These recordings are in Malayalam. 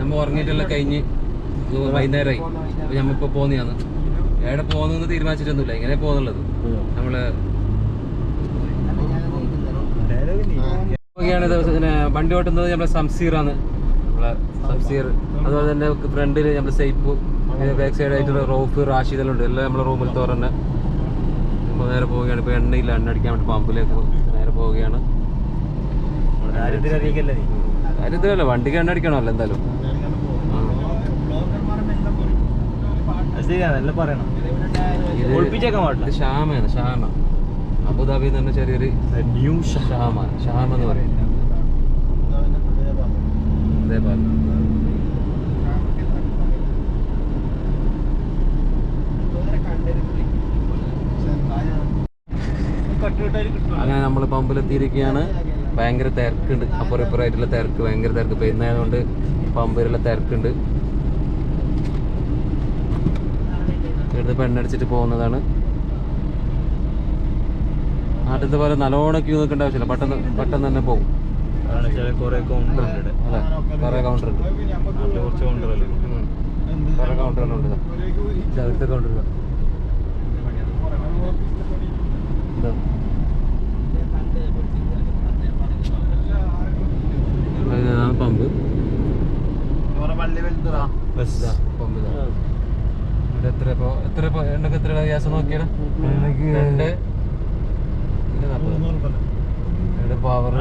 നമ്മ ഉറങ്ങിയിട്ടെല്ലാം കഴിഞ്ഞ് വൈകുന്നേരമായി അപ്പൊ നമ്മിപ്പോ പോന്നെയാണ് എവിടെ പോകുന്നു തീരുമാനിച്ചിട്ടൊന്നുമില്ല ഇങ്ങനെ പോകുന്നുള്ളത് നമ്മൾ വണ്ടി ഓട്ടുന്നത് നമ്മളെ സംസീറാണ് നമ്മളെ സംസീർ. അതുപോലെ തന്നെ ഫ്രണ്ടിൽ നമ്മുടെ സൈപ്പ് ബാക്ക് സൈഡ് ആയിട്ട് റോഫ് റാഷിതെല്ലാം ഉണ്ട്. എല്ലാം നമ്മളെ റൂമിൽ തോറന്നെ. നമ്മൾ നേരെ പോവുകയാണ്. ഇപ്പൊ എണ്ണയില്ല. എണ്ണ അടിക്കാൻ വേണ്ടി പമ്പിലേക്ക് നേരെ പോവുകയാണ്. കാര്യത്തിലല്ല വണ്ടിക്ക് എണ്ണ അടിക്കണമല്ലോ എന്തായാലും. ഇത് ഷാമയാണ്. ഷാമ. അബുദാബി തന്നെ ചെറിയൊരു ന്യൂ ഷാമ. ഷാമ. എന്ന് പറയും. അതേപോലെ അങ്ങനെ നമ്മൾ പമ്പിലെത്തിയിരിക്കുകയാണ് ഭയങ്കര തിരക്കുണ്ട്. അപ്പുറം ഇപ്പുറമായിട്ടുള്ള തിരക്ക് ഭയങ്കര തിരക്ക്. പെരുന്നായതുകൊണ്ട് പമ്പിലുള്ള തിരക്കുണ്ട്. ഇവിടുന്ന് പെണ്ണടിച്ചിട്ട് പോകുന്നതാണ്. നാട്ടിലത്തെ പോലെ നല്ലോണം ക്യൂ നിൽക്കേണ്ട ആവശ്യമില്ല. പെട്ടെന്ന് പെട്ടെന്ന് തന്നെ പോകും. കുറെ കൗണ്ടർ ഉണ്ട് കുറേ കൗണ്ടർ ഉണ്ട്. കുറച്ച് കൗണ്ടർ അല്ലേ കുറേ കൗണ്ടറുകളുണ്ട്. ഇത് അടുത്ത കൗണ്ടർ ഇതാ. ഇതാ. ഇതാണ് പമ്പ് ബസ് ഇവിടെ എത്ര ഇപ്പോ എത്ര എണ്ണക്ക് എത്ര ഗ്യാസ് നോക്കിയാണ് രണ്ട് പവർ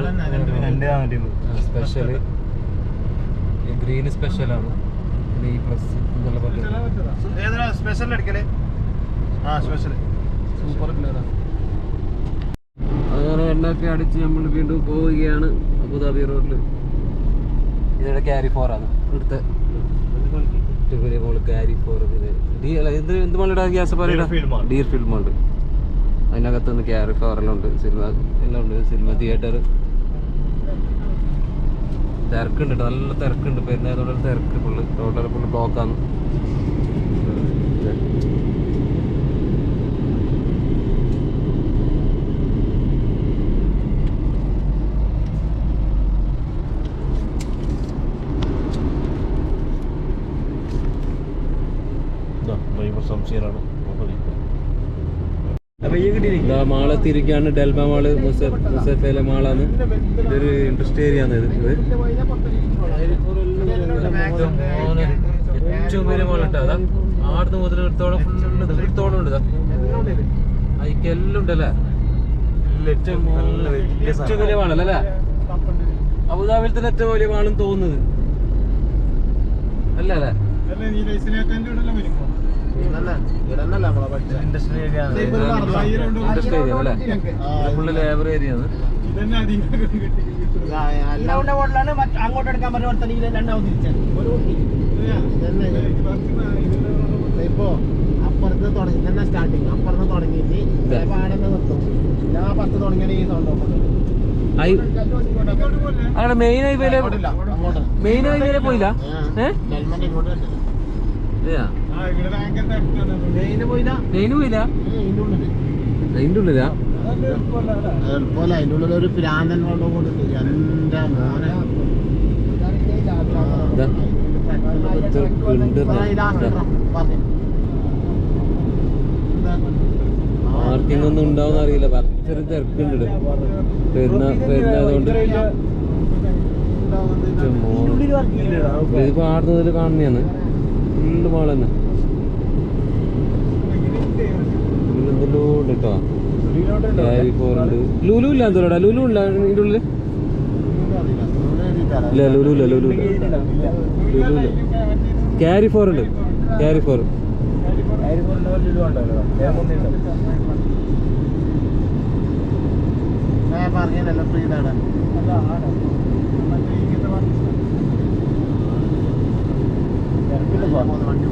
രണ്ട് നാനൂറ്റി സ്പെഷ്യൽ ഗ്രീൻ സ്പെഷ്യലാണ് ഈ പ്ലസ് എന്നുള്ള പറഞ്ഞത് സ്പെഷ്യൽ എടുക്കൽ? ആ സ്പെഷ്യൽ സൂപ്പർ അങ്ങനെ എണ്ണൊക്കെ അടിച്ച് നമ്മൾ വീണ്ടും പോവുകയാണ് അബുദാബി റോഡിൽ ഇതിവിടെ ക്യാരി ഫോർ ആണ്. ഇവിടുത്തെ ഏറ്റവും പിന്നെ മോൾ കാരി ഫോർ ഡി അല്ല ഇത് എന്ത് മള്ളിയുടെ ഗ്യാസ് പറയുക. ഡീർ ഫീൽഡ് മോണ്ട് അതിനകത്ത് നിന്ന് ക്യാരി ഉണ്ട്. സിനിമ എല്ലാം ഉണ്ട്. സിനിമ തിയേറ്റർ തിരക്കുണ്ട് നല്ല തിരക്കുണ്ട്. പെരുന്നാൾ തിരക്ക് ഫുള്ള്. ടോട്ടൽ ഫുള്ള് ബ്ലോക്കാണ് സംശയമാണ്. മാള തിരിക്കാണ്. ഡെൽബ മാൾ മുസ- മുസഫയിലെ മാളാണ്. ഇതൊരു ഇൻട്രസ്റ്റ് ഏരിയ ആണ് ഇത്. ഏറ്റവും വലിയ മാളുണ്ടാ അതാ ആടുന്ന് മുതൽ എടുത്തോളം ഫുള്ള് എടുത്തോളം ഉണ്ട് അതിക്കെല്ലാം ഉണ്ടല്ലേ ഏറ്റവും വലിയ മാളല്ലേ അബുദാബിയിൽ തന്നെ ഏറ്റവും വലിയ മാളെന്ന് തോന്നുന്നത്. അല്ല അല്ലേ? ഇൻഡസ്ട്രിയൽ ഏരിയ ഇൻട്രസ്റ്റ് ഏരിയ അല്ലേ? ഫുള്ള് ലേബർ ഏരിയ ആണ്. അങ്ങോട്ട് എടുക്കാൻ പറഞ്ഞ പോലെ തന്നെ ഇത് രണ്ടാമത് തിരിച്ചാണ് ഒരു ഇപ്പോ അപ്പുറത്ത് തുടങ്ങി തന്നെ സ്റ്റാർട്ടിങ് അപ്പുറത്ത് തുടങ്ങിയിട്ട് നിർത്തും. ഞാൻ പത്ത് തുടങ്ങിയാണ് ഈ സൗണ്ട് മെയിൻ ഹൈവേയിലെ അങ്ങോട്ട്. മെയിൻ ഹൈവേയിലെ പോയില്ല? ഏഹ് ഉള്ളിൽ. ഉള്ളിലാ? എളുപ്പമല്ല അതിന്റെ ഉള്ളിൽ ഒരു പ്രാന്തൻ വെള്ളം കൊടുത്തു എന്റെ മോനെ. ഒന്നും ഉണ്ടാവുന്ന അറിയില്ല. ഭയങ്കര തിരക്കുണ്ട് പെരുന്ന ഇത് ഇതിപ്പോ ആടുന്നതിൽ കാണുന്നതാണ്. ഫുള്ള് മാൾ തന്നെ എന്തെല്ലോ ഉണ്ട് കേട്ടോ ലുലു ഇല്ല എന്തോടാ? ലുലു ഇല്ല ഇതിന്റെ ഉള്ളിൽ ഇല്ല ലുലു ഇല്ല ലുലു ഇല്ല ലുലു ഇല്ല ക്യാരി ഫോർ ഉണ്ട് ക്യാരി ഫോർ പറഞ്ഞല്ലോ ഫ്രീ ഇതാണ്. വണ്ടി